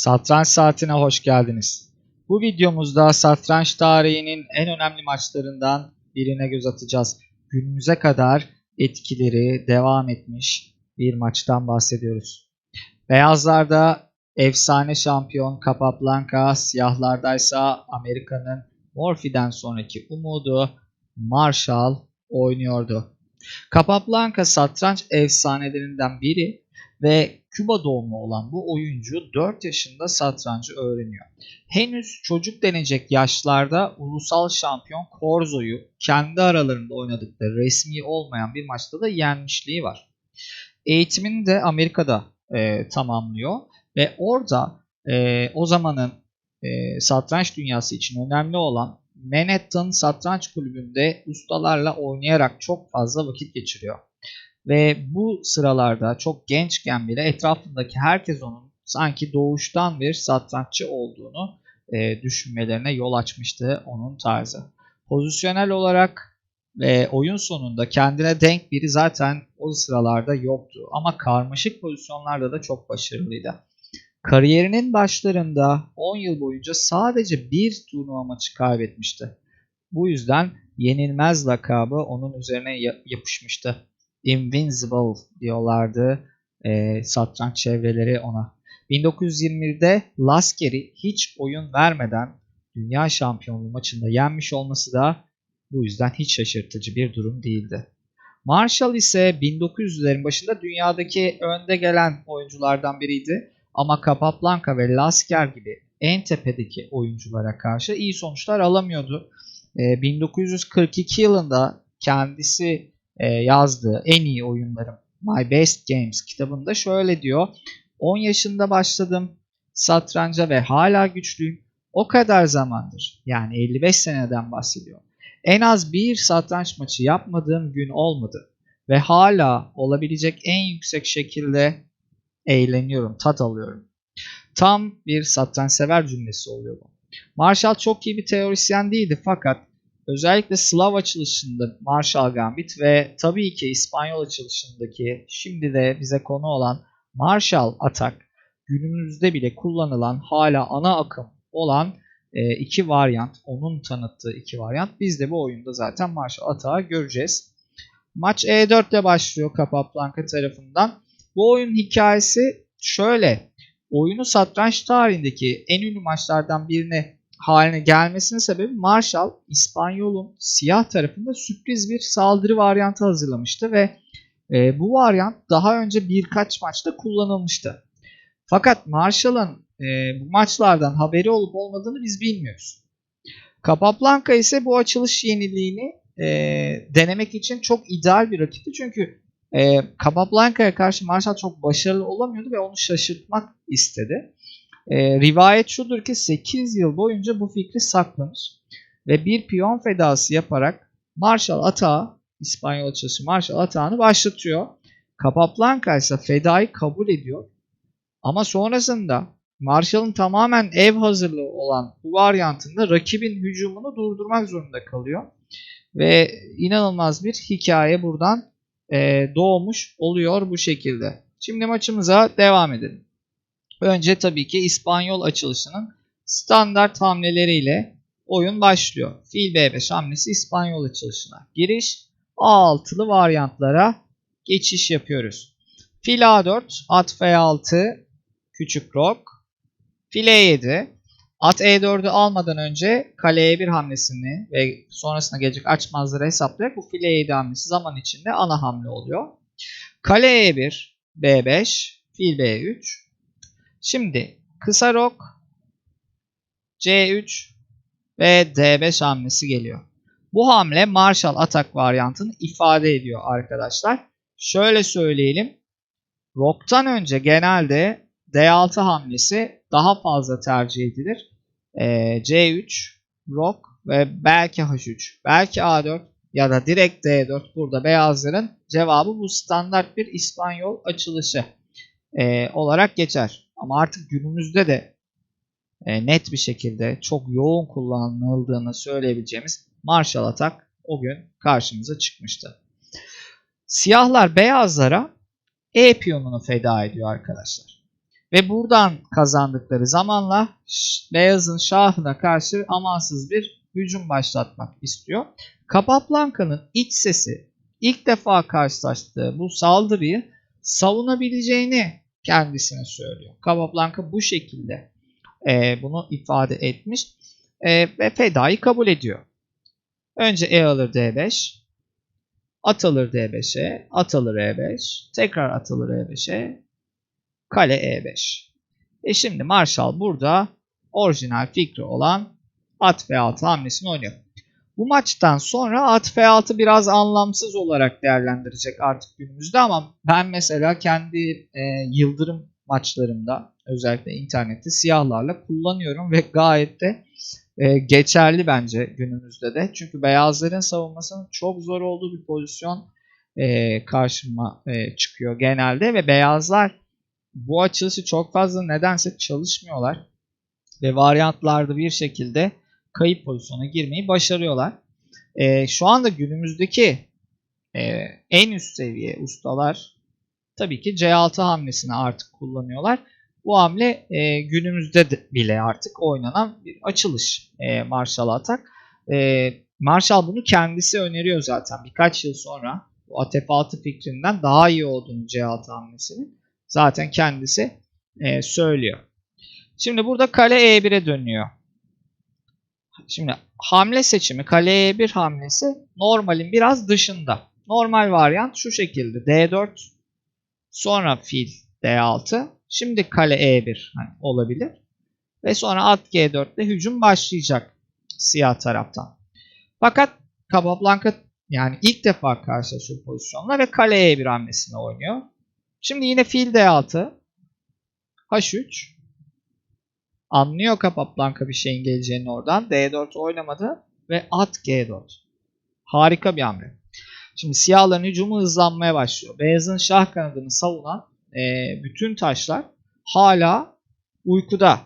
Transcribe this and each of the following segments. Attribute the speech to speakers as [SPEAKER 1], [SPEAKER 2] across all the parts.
[SPEAKER 1] Satranç Saati'ne hoş geldiniz. Bu videomuzda satranç tarihinin en önemli maçlarından birine göz atacağız. Günümüze kadar etkileri devam etmiş bir maçtan bahsediyoruz. Beyazlarda efsane şampiyon Capablanca, siyahlardaysa Amerika'nın Morphy'den sonraki umudu Marshall oynuyordu. Capablanca satranç efsanelerinden biri ve Küba doğumlu olan bu oyuncu 4 yaşında satrancı öğreniyor. Henüz çocuk denecek yaşlarda ulusal şampiyon Corzo'yu kendi aralarında oynadıkları resmi olmayan bir maçta da yenmişliği var. Eğitimini de Amerika'da e, tamamlıyor ve orada e, o zamanın e, satranç dünyası için önemli olan Manhattan Satranç Kulübü'nde ustalarla oynayarak çok fazla vakit geçiriyor. Ve bu sıralarda çok gençken bile etrafındaki herkes onun sanki doğuştan bir satranççı olduğunu e, düşünmelerine yol açmıştı onun tarzı. Pozisyonel olarak ve oyun sonunda kendine denk biri zaten o sıralarda yoktu. Ama karmaşık pozisyonlarda da çok başarılıydı. Kariyerinin başlarında 10 yıl boyunca sadece bir turnuva maçı kaybetmişti. Bu yüzden yenilmez lakabı onun üzerine yapışmıştı. Invincible diyorlardı e, satranç çevreleri ona. 1921'de Lasker'i hiç oyun vermeden dünya şampiyonluğu maçında yenmiş olması da bu yüzden hiç şaşırtıcı bir durum değildi. Marshall ise 1900'lerin başında dünyadaki önde gelen oyunculardan biriydi ama Capablanca ve Lasker gibi en tepedeki oyunculara karşı iyi sonuçlar alamıyordu. 1942 yılında kendisi e, yazdığı en iyi oyunlarım My Best Games kitabında şöyle diyor. 10 yaşında başladım satranca ve hala güçlüyüm. O kadar zamandır yani 55 seneden bahsediyor. En az bir satranç maçı yapmadığım gün olmadı. Ve hala olabilecek en yüksek şekilde eğleniyorum, tat alıyorum. Tam bir satranç sever cümlesi oluyor bu. Marshall çok iyi bir teorisyen değildi fakat Özellikle Slav açılışında Marshall Gambit ve tabii ki İspanyol açılışındaki şimdi de bize konu olan Marshall Atak günümüzde bile kullanılan hala ana akım olan e, iki varyant, onun tanıttığı iki varyant. Biz de bu oyunda zaten Marshall Atak'ı göreceğiz. Maç E4 ile başlıyor Capablanca tarafından. Bu oyun hikayesi şöyle. Oyunu satranç tarihindeki en ünlü maçlardan birine haline gelmesinin sebebi Marshall İspanyol'un siyah tarafında sürpriz bir saldırı varyantı hazırlamıştı ve e, bu varyant daha önce birkaç maçta kullanılmıştı. Fakat Marshall'ın e, bu maçlardan haberi olup olmadığını biz bilmiyoruz. Capablanca ise bu açılış yeniliğini e, denemek için çok ideal bir rakipti. Çünkü e, Capablanca'ya karşı Marshall çok başarılı olamıyordu ve onu şaşırtmak istedi. E, rivayet şudur ki 8 yıl boyunca bu fikri saklamış ve bir piyon fedası yaparak Marshall Atağı, İspanyol açılışı Marshall Atağı'nı başlatıyor. Capablanca ise fedayı kabul ediyor. Ama sonrasında Marshall'ın tamamen ev hazırlığı olan bu varyantında rakibin hücumunu durdurmak zorunda kalıyor. Ve inanılmaz bir hikaye buradan e, doğmuş oluyor bu şekilde. Şimdi maçımıza devam edelim. Önce tabii ki İspanyol açılışının standart hamleleriyle oyun başlıyor. Fil B5 hamlesi İspanyol açılışına. Giriş A6'lı varyantlara geçiş yapıyoruz. Fil A4, at F6, küçük rok. Fil E7, at E4'ü almadan önce kale E1 hamlesini ve sonrasında gelecek açmazları hesaplayarak bu fil E7 hamlesi zaman içinde ana hamle oluyor. Kale E1, B5, fil B3, Şimdi kısa rok C3 ve D5 hamlesi geliyor. Bu hamle Marshall atak varyantını ifade ediyor arkadaşlar. Şöyle söyleyelim. Rok'tan önce genelde D6 hamlesi daha fazla tercih edilir. Ee, C3, Rok ve belki H3, belki A4 ya da direkt D4 burada beyazların cevabı bu standart bir İspanyol açılışı e, olarak geçer. Ama artık günümüzde de e, net bir şekilde çok yoğun kullanıldığını söyleyebileceğimiz Marshall atak o gün karşımıza çıkmıştı. Siyahlar beyazlara E piyonunu feda ediyor arkadaşlar. Ve buradan kazandıkları zamanla beyazın şahına karşı amansız bir hücum başlatmak istiyor. Capablanca'nın iç sesi ilk defa karşılaştığı bu saldırıyı savunabileceğini kendisine söylüyor. Capablanca bu şekilde e, bunu ifade etmiş e, ve fedayı kabul ediyor. Önce E alır D5, at alır D5'e, at alır E5, tekrar at alır E5'e, kale E5. E şimdi Marshall burada orijinal fikri olan at F6 hamlesini oynuyor. Bu maçtan sonra at F6 biraz anlamsız olarak değerlendirecek artık günümüzde ama ben mesela kendi e, yıldırım maçlarımda özellikle internette siyahlarla kullanıyorum ve gayet de e, geçerli bence günümüzde de. Çünkü beyazların savunmasının çok zor olduğu bir pozisyon e, karşıma e, çıkıyor genelde ve beyazlar bu açılışı çok fazla nedense çalışmıyorlar ve varyantlarda bir şekilde kayıp pozisyona girmeyi başarıyorlar. E, şu anda günümüzdeki e, en üst seviye ustalar tabii ki C6 hamlesini artık kullanıyorlar. Bu hamle e, günümüzde de bile artık oynanan bir açılış e, Marshall atak. E, Marshall bunu kendisi öneriyor zaten birkaç yıl sonra bu at F6 fikrinden daha iyi olduğunu C6 hamlesini zaten kendisi e, söylüyor. Şimdi burada kale E1'e dönüyor. Şimdi hamle seçimi kale E1 hamlesi normalin biraz dışında. Normal varyant şu şekilde D4 sonra fil D6 şimdi kale E1 hani olabilir. Ve sonra at G4 ile hücum başlayacak siyah taraftan. Fakat Capablanca yani ilk defa karşılaşıyor pozisyonla ve kale E1 hamlesini oynuyor. Şimdi yine fil D6 H3 Anlıyor Capablanca bir şeyin geleceğini oradan. D4 oynamadı ve at G4. Harika bir hamle. Şimdi siyahların hücumu hızlanmaya başlıyor. Beyazın şah kanadını savunan e, bütün taşlar hala uykuda.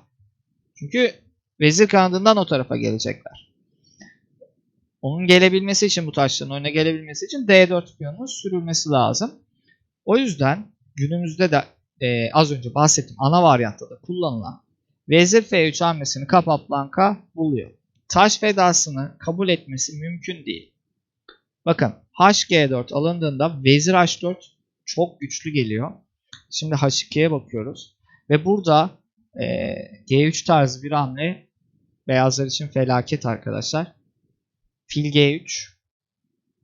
[SPEAKER 1] Çünkü vezir kanadından o tarafa gelecekler. Onun gelebilmesi için bu taşların önüne gelebilmesi için D4 piyonunun sürülmesi lazım. O yüzden günümüzde de e, az önce bahsettiğim ana varyantta da kullanılan Vezir F3 hamlesini Capablanca buluyor. Taş fedasını kabul etmesi mümkün değil. Bakın HG4 alındığında Vezir H4 çok güçlü geliyor. Şimdi H2'ye bakıyoruz. Ve burada e, G3 tarzı bir hamle beyazlar için felaket arkadaşlar. Fil G3,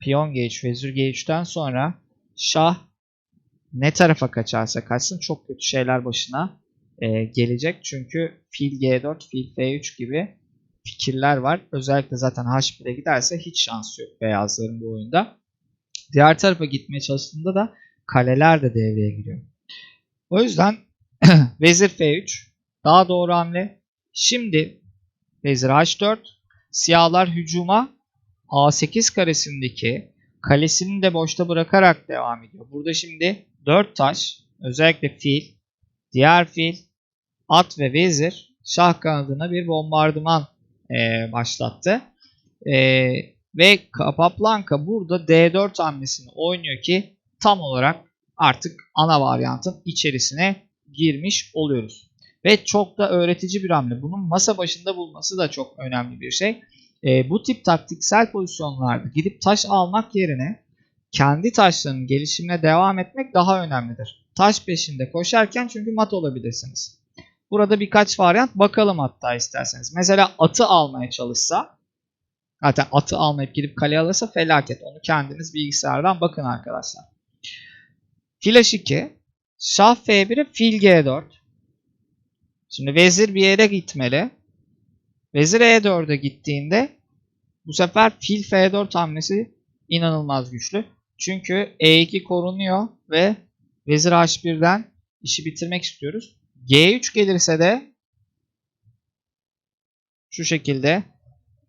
[SPEAKER 1] Piyon G3, Vezir G3'ten sonra Şah ne tarafa kaçarsa kaçsın çok kötü şeyler başına e, gelecek. Çünkü fil G4, fil F3 gibi fikirler var. Özellikle zaten H1'e giderse hiç şans yok beyazların bu oyunda. Diğer tarafa gitmeye çalıştığında da kaleler de devreye giriyor. O yüzden vezir F3 daha doğru hamle. Şimdi vezir H4 siyahlar hücuma A8 karesindeki kalesini de boşta bırakarak devam ediyor. Burada şimdi 4 taş özellikle fil, diğer fil at ve vezir şah kanadına bir bombardıman e, başlattı. E, ve Capablanca burada D4 hamlesini oynuyor ki tam olarak artık ana varyantın içerisine girmiş oluyoruz. Ve çok da öğretici bir hamle. Bunun masa başında bulması da çok önemli bir şey. E, bu tip taktiksel pozisyonlarda gidip taş almak yerine kendi taşlarının gelişimine devam etmek daha önemlidir. Taş peşinde koşarken çünkü mat olabilirsiniz. Burada birkaç varyant bakalım hatta isterseniz. Mesela atı almaya çalışsa zaten atı almayıp gidip kale alırsa felaket. Onu kendiniz bilgisayardan bakın arkadaşlar. Fil H2 Şah F1'e fil G4 Şimdi vezir bir yere gitmeli. Vezir E4'e gittiğinde bu sefer fil F4 hamlesi inanılmaz güçlü. Çünkü E2 korunuyor ve vezir H1'den işi bitirmek istiyoruz. G3 gelirse de şu şekilde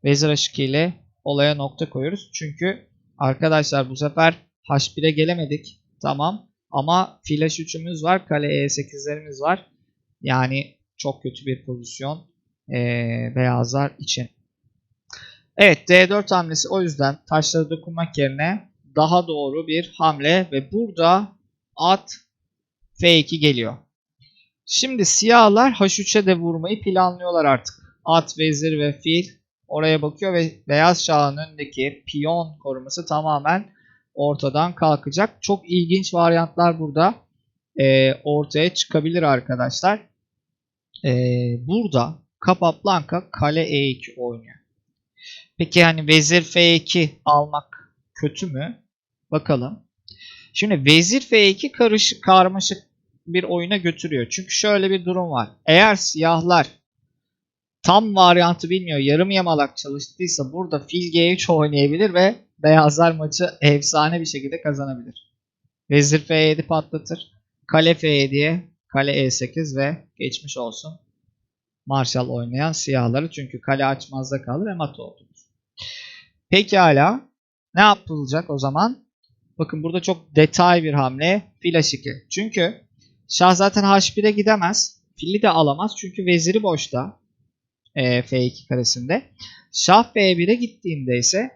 [SPEAKER 1] vezir h2 ile olaya nokta koyuyoruz. Çünkü arkadaşlar bu sefer h1'e gelemedik. Tamam. Ama fil h3'ümüz var. Kale e8'lerimiz var. Yani çok kötü bir pozisyon ee, beyazlar için. Evet D4 hamlesi o yüzden taşlara dokunmak yerine daha doğru bir hamle ve burada at F2 geliyor. Şimdi siyahlar H3'e de vurmayı planlıyorlar artık. At, vezir ve fil oraya bakıyor ve beyaz şahın önündeki piyon koruması tamamen ortadan kalkacak. Çok ilginç varyantlar burada e, ortaya çıkabilir arkadaşlar. E, burada Capablanca kale E2 oynuyor. Peki hani vezir F2 almak kötü mü? Bakalım. Şimdi vezir F2 karışık karmaşık bir oyuna götürüyor. Çünkü şöyle bir durum var. Eğer siyahlar tam varyantı bilmiyor, yarım yamalak çalıştıysa burada fil G3 oynayabilir ve beyazlar maçı efsane bir şekilde kazanabilir. Vezir F7 patlatır. Kale F7'ye kale E8 ve geçmiş olsun. Marshall oynayan siyahları çünkü kale açmazda kalır ve mat oldu. Pekala. Ne yapılacak o zaman? Bakın burada çok detay bir hamle. Fil H2. Çünkü şah zaten H1'e gidemez. Fili de alamaz. Çünkü veziri boşta. E, F2 karesinde. Şah F1'e gittiğinde ise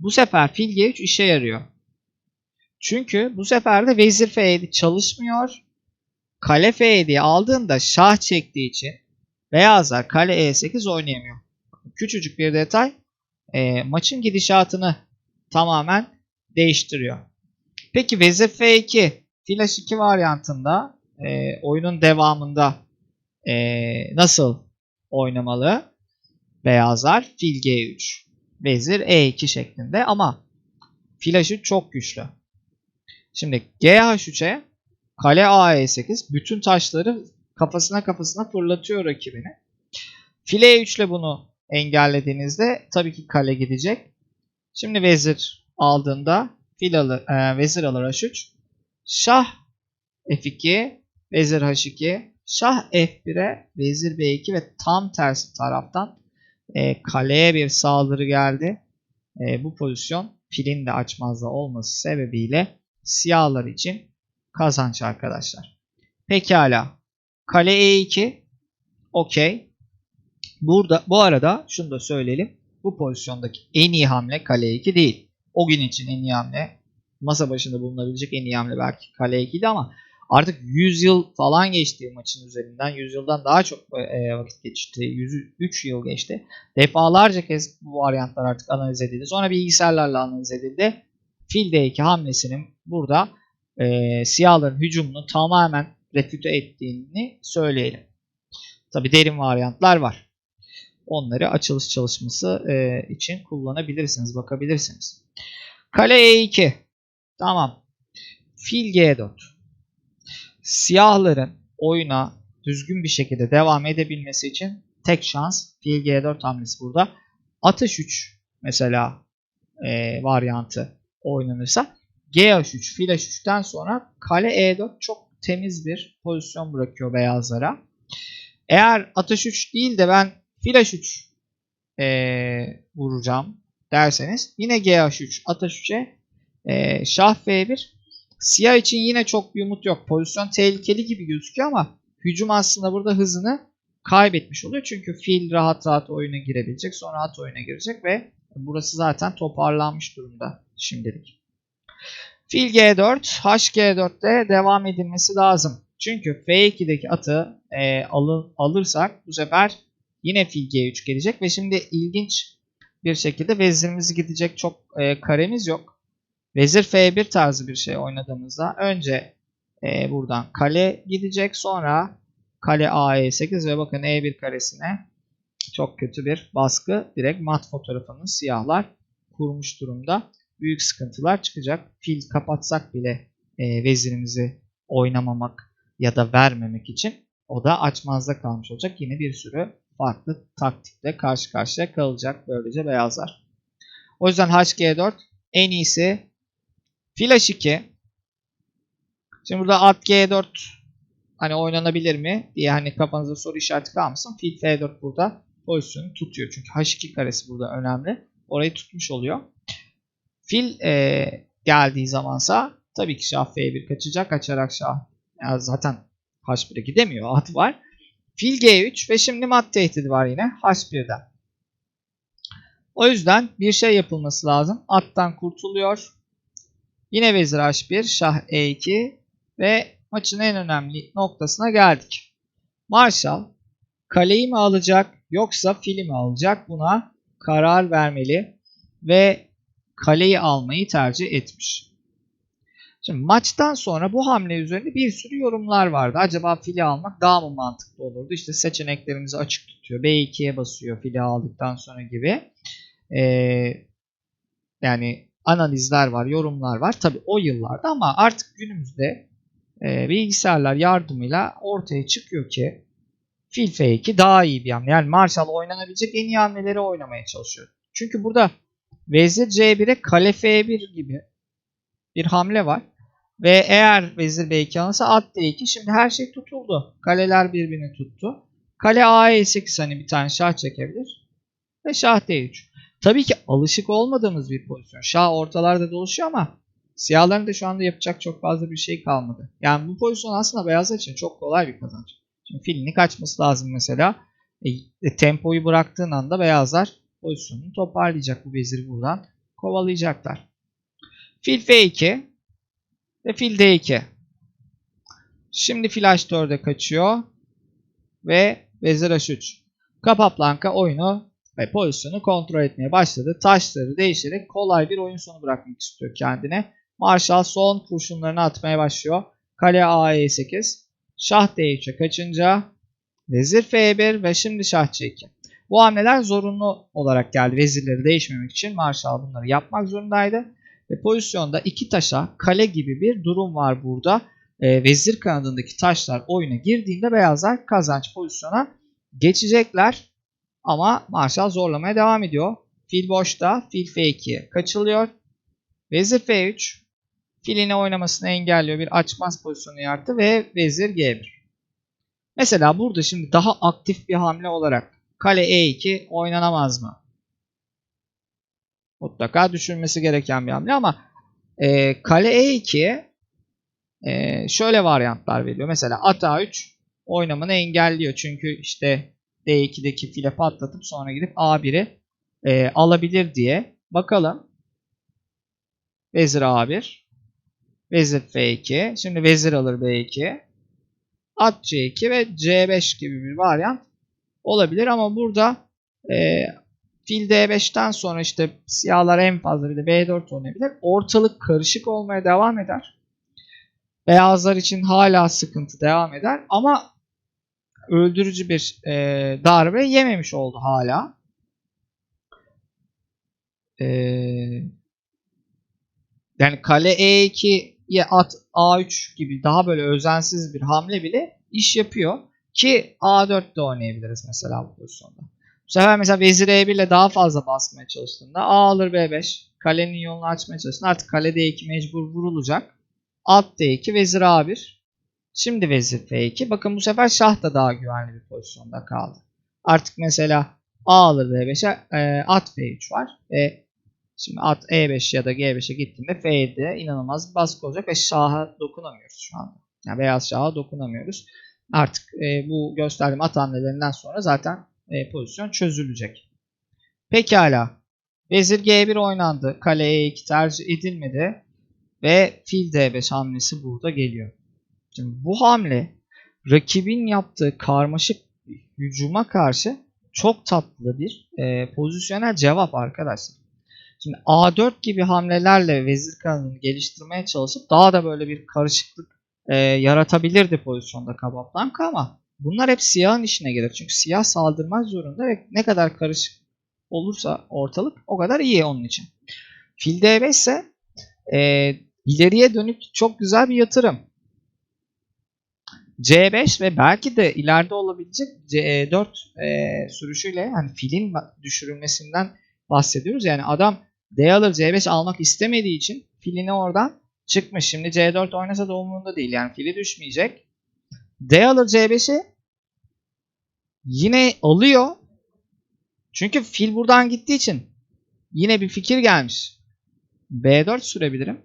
[SPEAKER 1] bu sefer fil G3 işe yarıyor. Çünkü bu sefer de vezir F7 çalışmıyor. Kale F7'yi aldığında şah çektiği için beyazlar kale E8 oynayamıyor. Küçücük bir detay e, maçın gidişatını tamamen değiştiriyor. Peki vezir F2 fil H2 varyantında e, oyunun devamında e, nasıl oynamalı? Beyazlar fil G3 vezir E2 şeklinde ama fil H3 çok güçlü. Şimdi GH3'e kale A8 bütün taşları kafasına kafasına fırlatıyor rakibini. File 3 ile bunu engellediğinizde tabii ki kale gidecek. Şimdi vezir aldığında fil alır, e, vezir alır H3. Şah F2, vezir H2, şah F1'e vezir B2 ve tam tersi taraftan e, kaleye bir saldırı geldi. E, bu pozisyon filin de açmazda olması sebebiyle siyahlar için kazanç arkadaşlar. Pekala. Kale E2 okey. Burada bu arada şunu da söyleyelim. Bu pozisyondaki en iyi hamle kale E2 değil. O gün için en iyi hamle masa başında bulunabilecek en iyi hamle belki kale E2'di ama artık 100 yıl falan geçti maçın üzerinden. 100 yıldan daha çok e, vakit geçti. 103 yıl geçti. Defalarca kez bu varyantlar artık analiz edildi. Sonra bilgisayarlarla analiz edildi. Fil D2 hamlesinin burada e, siyahların hücumunu tamamen refüte ettiğini söyleyelim. Tabi derin varyantlar var. Onları açılış çalışması e, için kullanabilirsiniz, bakabilirsiniz. Kale E2. Tamam. Fil G4. Siyahların oyuna düzgün bir şekilde devam edebilmesi için tek şans fil G4 hamlesi burada. Atış 3 mesela e, varyantı oynanırsa G3, fil H3'ten sonra kale E4 çok temiz bir pozisyon bırakıyor beyazlara. Eğer atış 3 değil de ben fil H3 e, vuracağım derseniz yine GH3 atış 3'e e, şah F1 siyah için yine çok bir umut yok. Pozisyon tehlikeli gibi gözüküyor ama hücum aslında burada hızını kaybetmiş oluyor. Çünkü fil rahat rahat oyuna girebilecek. Sonra at oyuna girecek ve burası zaten toparlanmış durumda şimdilik. Fil G4, HG4'te devam edilmesi lazım. Çünkü F2'deki atı e, alır, alırsak bu sefer yine fil G3 gelecek ve şimdi ilginç bir şekilde vezirimiz gidecek çok e, karemiz yok. Vezir F1 tarzı bir şey oynadığımızda önce e, buradan kale gidecek sonra kale A8 ve bakın E1 karesine çok kötü bir baskı direkt mat fotoğrafını siyahlar kurmuş durumda büyük sıkıntılar çıkacak. Fil kapatsak bile e, vezirimizi oynamamak ya da vermemek için o da açmazda kalmış olacak. Yine bir sürü farklı taktikle karşı karşıya kalacak böylece beyazlar. O yüzden HG4 en iyisi fil H2 Şimdi burada at G4 hani oynanabilir mi diye hani kafanızda soru işareti kalmasın. Fil F4 burada pozisyonu tutuyor. Çünkü H2 karesi burada önemli. Orayı tutmuş oluyor. Fil e, geldiği zamansa tabii ki şah F1 kaçacak. Kaçarak şah yani zaten H1'e gidemiyor. At var. Fil G3 ve şimdi mat tehdidi var yine H1'den. O yüzden bir şey yapılması lazım. Attan kurtuluyor. Yine vezir H1, şah E2 ve maçın en önemli noktasına geldik. Marshall kaleyi mi alacak yoksa fili mi alacak buna karar vermeli ve kaleyi almayı tercih etmiş. Şimdi maçtan sonra bu hamle üzerinde bir sürü yorumlar vardı. Acaba fili almak daha mı mantıklı olurdu? İşte seçeneklerimizi açık tutuyor. B2'ye basıyor fili aldıktan sonra gibi. Ee, yani analizler var, yorumlar var. Tabi o yıllarda ama artık günümüzde e, bilgisayarlar yardımıyla ortaya çıkıyor ki fil F2 daha iyi bir hamle. Yani Marshall oynanabilecek en iyi hamleleri oynamaya çalışıyor. Çünkü burada Vezir C1'e kale F1 gibi bir hamle var. Ve eğer vezir B2 alırsa at D2. Şimdi her şey tutuldu. Kaleler birbirini tuttu. Kale A8 hani bir tane şah çekebilir. Ve şah D3. Tabii ki alışık olmadığımız bir pozisyon. Şah ortalarda dolaşıyor ama siyahların da şu anda yapacak çok fazla bir şey kalmadı. Yani bu pozisyon aslında beyazlar için çok kolay bir kazanç. Şimdi filini kaçması lazım mesela. E, e, tempoyu bıraktığın anda beyazlar pozisyonunu toparlayacak. Bu veziri buradan kovalayacaklar. Fil F2 ve fil D2. Şimdi fil H4'e kaçıyor. Ve vezir H3. Capablanca oyunu ve pozisyonu kontrol etmeye başladı. Taşları değiştirerek kolay bir oyun sonu bırakmak istiyor kendine. Marshall son kurşunlarını atmaya başlıyor. Kale A8. Şah D3'e kaçınca vezir F1 ve şimdi şah C2. Bu hamleler zorunlu olarak geldi. Vezirleri değişmemek için Marshall bunları yapmak zorundaydı. Ve pozisyonda iki taşa kale gibi bir durum var burada. E, vezir kanadındaki taşlar oyuna girdiğinde beyazlar kazanç pozisyona geçecekler. Ama Marshall zorlamaya devam ediyor. Fil boşta. Fil F2'ye kaçılıyor. Vezir F3. Filini oynamasını engelliyor. Bir açmaz pozisyonu yarattı ve vezir G1. Mesela burada şimdi daha aktif bir hamle olarak kale E2 oynanamaz mı? mutlaka düşünmesi gereken bir hamle ama e, kale E2 e, şöyle varyantlar veriyor. Mesela at A3 oynamını engelliyor. Çünkü işte D2'deki file patlatıp sonra gidip A1'i e, alabilir diye. Bakalım. Vezir A1. Vezir F2. Şimdi vezir alır B2. At C2 ve C5 gibi bir varyant olabilir ama burada e, Fil D5'ten sonra işte siyahlar en fazla bir de B4 oynayabilir. Ortalık karışık olmaya devam eder. Beyazlar için hala sıkıntı devam eder. Ama öldürücü bir e, darbe yememiş oldu hala. E, yani kale E2'ye at A3 gibi daha böyle özensiz bir hamle bile iş yapıyor. Ki A4 de oynayabiliriz mesela bu pozisyonda. Bu sefer mesela vezir E1 ile daha fazla basmaya çalıştığında A alır B5. Kalenin yolunu açmaya çalıştığında artık kale D2 mecbur vurulacak. At D2 vezir A1. Şimdi vezir F2. Bakın bu sefer şah da daha güvenli bir pozisyonda kaldı. Artık mesela A alır B5'e e, at F3 var. Ve şimdi at E5 ya da G5'e gittiğinde F'de inanılmaz bir baskı olacak ve şaha dokunamıyoruz şu anda. Yani beyaz şaha dokunamıyoruz. Artık e, bu gösterdiğim at hamlelerinden sonra zaten e, pozisyon çözülecek. Pekala. Vezir G1 oynandı. Kale E2 tercih edilmedi. Ve fil D5 hamlesi burada geliyor. Şimdi bu hamle rakibin yaptığı karmaşık hücuma karşı çok tatlı bir e, pozisyonel cevap arkadaşlar. Şimdi A4 gibi hamlelerle vezir kanadını geliştirmeye çalışıp daha da böyle bir karışıklık e, yaratabilirdi pozisyonda Kabaplanka ama Bunlar hep siyahın işine gelir. Çünkü siyah saldırmak zorunda ve ne kadar karışık olursa ortalık o kadar iyi onun için. Fil D5 ise e, ileriye dönük çok güzel bir yatırım. C5 ve belki de ileride olabilecek C4 e, sürüşüyle hani filin düşürülmesinden bahsediyoruz. Yani adam D alır C5 almak istemediği için filini oradan çıkmış. Şimdi C4 oynasa da umurunda değil. Yani fili düşmeyecek. D alır C5'i yine alıyor. Çünkü fil buradan gittiği için yine bir fikir gelmiş. B4 sürebilirim.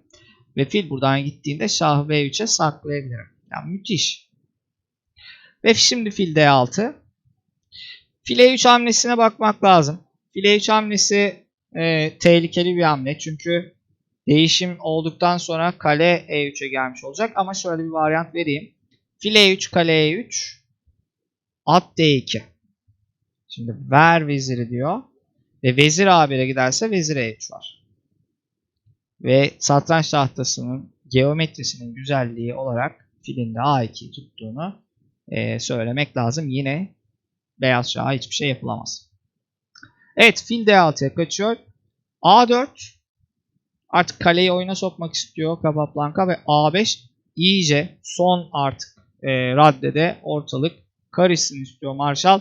[SPEAKER 1] Ve fil buradan gittiğinde şah B3'e saklayabilirim. Yani müthiş. Ve şimdi fil D6. Fil E3 hamlesine bakmak lazım. Fil E3 hamlesi e, tehlikeli bir hamle. Çünkü değişim olduktan sonra kale E3'e gelmiş olacak. Ama şöyle bir varyant vereyim. File 3 kale 3. At D2. Şimdi ver veziri diyor. Ve vezir A1'e giderse vezir E3 var. Ve satranç tahtasının geometrisinin güzelliği olarak filinde A2'yi tuttuğunu e, söylemek lazım. Yine beyaz şaha hiçbir şey yapılamaz. Evet fil D6'ya kaçıyor. A4 artık kaleyi oyuna sokmak istiyor Capablanca ve A5 iyice son artık e, raddede ortalık karışsın istiyor Marshall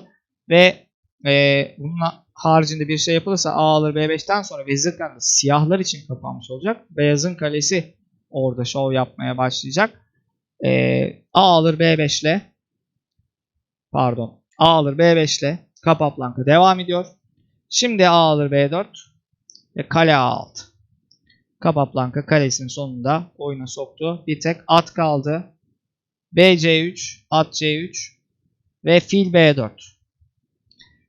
[SPEAKER 1] ve e, bunun haricinde bir şey yapılırsa A alır B5'ten sonra vezir kanadı siyahlar için kapanmış olacak. Beyazın kalesi orada şov yapmaya başlayacak. E, A alır B5 ile pardon A alır B5 ile Capablanca devam ediyor. Şimdi A alır B4 ve kale A6. Capablanca kalesinin sonunda oyuna soktu. Bir tek at kaldı. BC3, at C3 ve fil B4.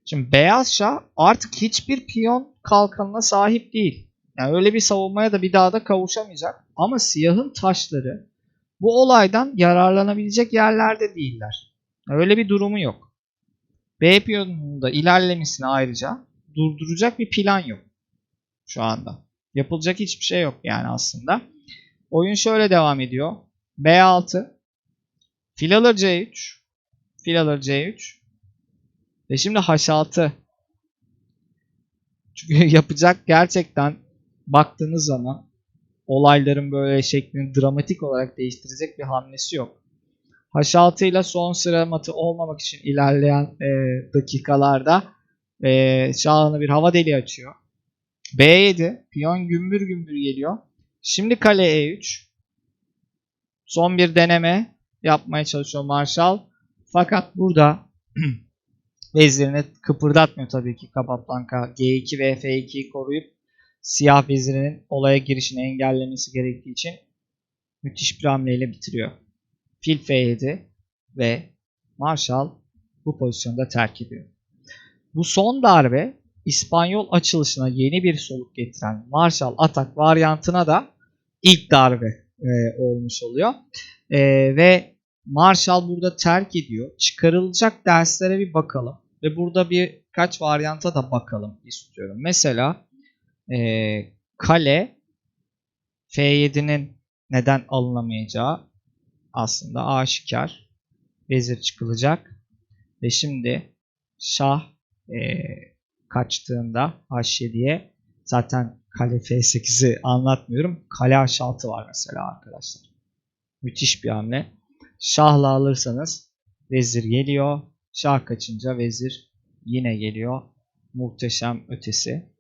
[SPEAKER 1] Şimdi beyaz şah artık hiçbir piyon kalkanına sahip değil. Yani öyle bir savunmaya da bir daha da kavuşamayacak. Ama siyahın taşları bu olaydan yararlanabilecek yerlerde değiller. Öyle bir durumu yok. B piyonunun da ilerlemesini ayrıca durduracak bir plan yok şu anda. Yapılacak hiçbir şey yok yani aslında. Oyun şöyle devam ediyor. B6 fil alır C3 fil alır C3 ve şimdi H6 çünkü yapacak gerçekten baktığınız zaman olayların böyle şeklini dramatik olarak değiştirecek bir hamlesi yok. H6 ile son sıra matı olmamak için ilerleyen e, dakikalarda e, şahını bir hava deliği açıyor. B7 piyon gümbür gümbür geliyor. Şimdi kale E3 son bir deneme yapmaya çalışıyor Marshall. Fakat burada vezirini kıpırdatmıyor tabii ki Capablanca. G2 ve F2'yi koruyup siyah vezirinin olaya girişini engellemesi gerektiği için müthiş bir hamleyle bitiriyor. Fil F7 ve Marshall bu pozisyonda terk ediyor. Bu son darbe İspanyol açılışına yeni bir soluk getiren Marshall atak varyantına da ilk darbe e, olmuş oluyor. E, ve Marshall burada terk ediyor. Çıkarılacak derslere bir bakalım. Ve burada birkaç varyanta da bakalım istiyorum. Mesela e, kale F7'nin neden alınamayacağı aslında aşikar. Vezir çıkılacak. Ve şimdi şah e, kaçtığında H7'ye zaten kale F8'i anlatmıyorum. Kale H6 var mesela arkadaşlar. Müthiş bir hamle. Şahla alırsanız vezir geliyor. Şah kaçınca vezir yine geliyor. Muhteşem ötesi.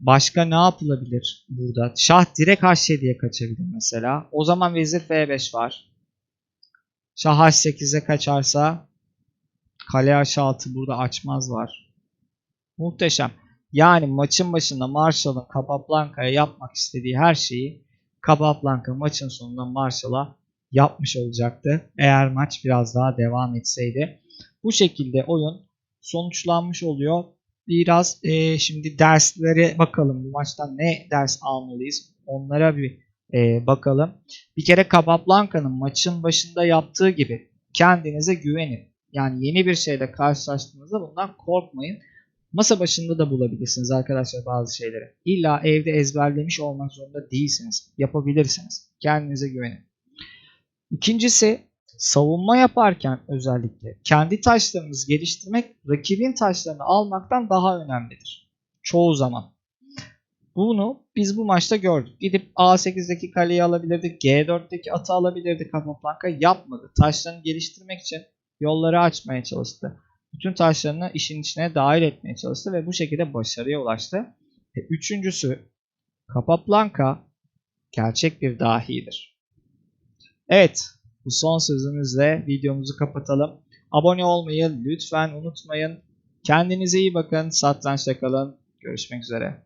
[SPEAKER 1] Başka ne yapılabilir burada? Şah direkt H7'ye kaçabilir mesela. O zaman vezir F5 var. Şah H8'e kaçarsa kale H6 burada açmaz var. Muhteşem. Yani maçın başında Marshall'ın Capablanca'ya yapmak istediği her şeyi Capablanca maçın sonunda Marshall'a yapmış olacaktı. Eğer maç biraz daha devam etseydi. Bu şekilde oyun sonuçlanmış oluyor. Biraz e, şimdi derslere bakalım. Bu maçtan ne ders almalıyız? Onlara bir e, bakalım. Bir kere Capablanca'nın maçın başında yaptığı gibi kendinize güvenin. Yani yeni bir şeyle karşılaştığınızda bundan korkmayın. Masa başında da bulabilirsiniz arkadaşlar bazı şeyleri. İlla evde ezberlemiş olmak zorunda değilsiniz. Yapabilirsiniz. Kendinize güvenin. İkincisi savunma yaparken özellikle kendi taşlarınızı geliştirmek rakibin taşlarını almaktan daha önemlidir. Çoğu zaman. Bunu biz bu maçta gördük. Gidip A8'deki kaleyi alabilirdik. G4'teki atı alabilirdik Capablanca. Yapmadı. Taşlarını geliştirmek için yolları açmaya çalıştı. Bütün taşlarını işin içine dahil etmeye çalıştı ve bu şekilde başarıya ulaştı. Ve üçüncüsü Capablanca gerçek bir dahidir. Evet bu son sözümüzle videomuzu kapatalım. Abone olmayı lütfen unutmayın. Kendinize iyi bakın. Satrançta kalın. Görüşmek üzere.